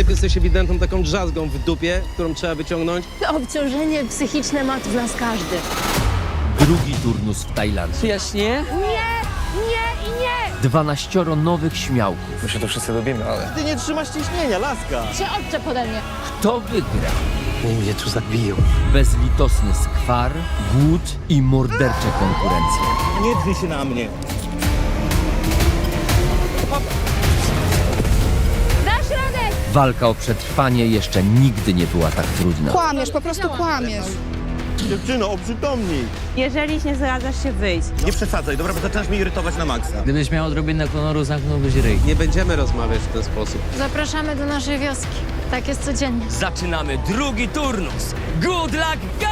typ jesteś ewidentną taką drzazgą w dupie, którą trzeba wyciągnąć. Obciążenie psychiczne ma w nas każdy. Drugi turnus w Tajlandii. Jaśnie? Nie, nie i nie! 12 nowych śmiałków. My się to wszyscy lubimy, ale... Ty nie trzymasz ciśnienia, laska. Się odczep ode mnie. Kto wygra? Oni mnie tu zabiją. Bezlitosny skwar, głód i mordercze konkurencje. Nie drzyj się na mnie. Walka o przetrwanie jeszcze nigdy nie była tak trudna. Kłamiesz, po prostu kłamiesz. Dziewczyno, oprzytomnij. Jeżeli nie zgadzasz się wyjść, Nie przesadzaj, dobra, bo zaczynasz mnie irytować na maksa. Gdybyś miał odrobinę honoru, zamknąłbyś ryj. Nie będziemy rozmawiać w ten sposób. Zapraszamy do naszej wioski. Tak jest codziennie. Zaczynamy drugi turnus. Good luck, guys!